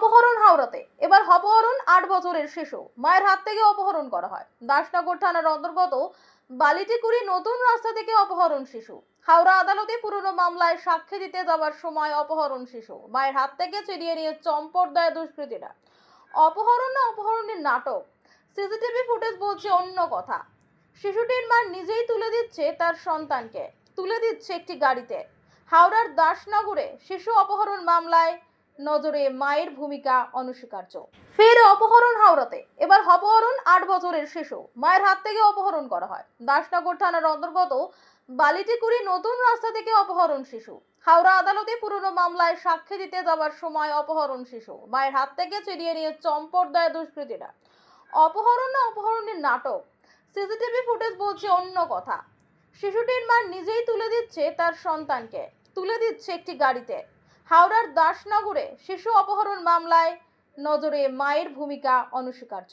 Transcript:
অপহরণ হাওড়াতে। এবার অপহরণ আট বছরের শিশু। মায়ের হাত থেকে অপহরণ করা হয়। দাসনগর থানার অন্তর্গত বালিটিকুড়ি নতুন রাস্তা থেকে অপহরণ শিশু। হাওড়া আদালতে পুরনো মামলায় সাক্ষী দিতে যাওয়ার সময় অপহরণ শিশু। মায়ের হাত থেকে চিরিয়ে নিয়ে চম্পট দেয় দুষ্কৃতীরা। অপহরণ না অপহরণের নাটক? সিসিটিভি ফুটেজ বলছে অন্য কথা। শিশুটির মা নিজেই তুলে দিচ্ছে তার সন্তানকে। তুলে দিচ্ছে একটি গাড়িতে। হাওড়ার দাসনগরে শিশু অপহরণ মামলায় নজরে মায়ের ভূমিকা অনস্বীকার্য। ফের অপহরণ হাওড়াতে। এবার অপহরণ আট বছরের শিশু। মায়ের হাত থেকে অপহরণ করা হয়। দাসনগর থানার অন্তর্গত বালিটিকুড়ি নতুন রাস্তা থেকে অপহরণ শিশু। হাওড়া আদালতে পুরনো মামলায় সাক্ষী দিতে যাওয়ার সময় অপহরণ শিশু। মায়ের হাত থেকে চিরিয়ে নিয়ে চম্পট দেয় দুষ্কৃতীরা। অপহরণ না অপহরণের নাটক? সিসিটিভি ফুটেজ বলছে অন্য কথা। শিশুটির মা নিজেই তুলে দিচ্ছে তার সন্তানকে। তুলে দিচ্ছে একটি গাড়িতে। হাওড়ার দাসনগরে শিশু অপহরণ মামলায় নজরে মায়ের ভূমিকা অনস্বীকার্য।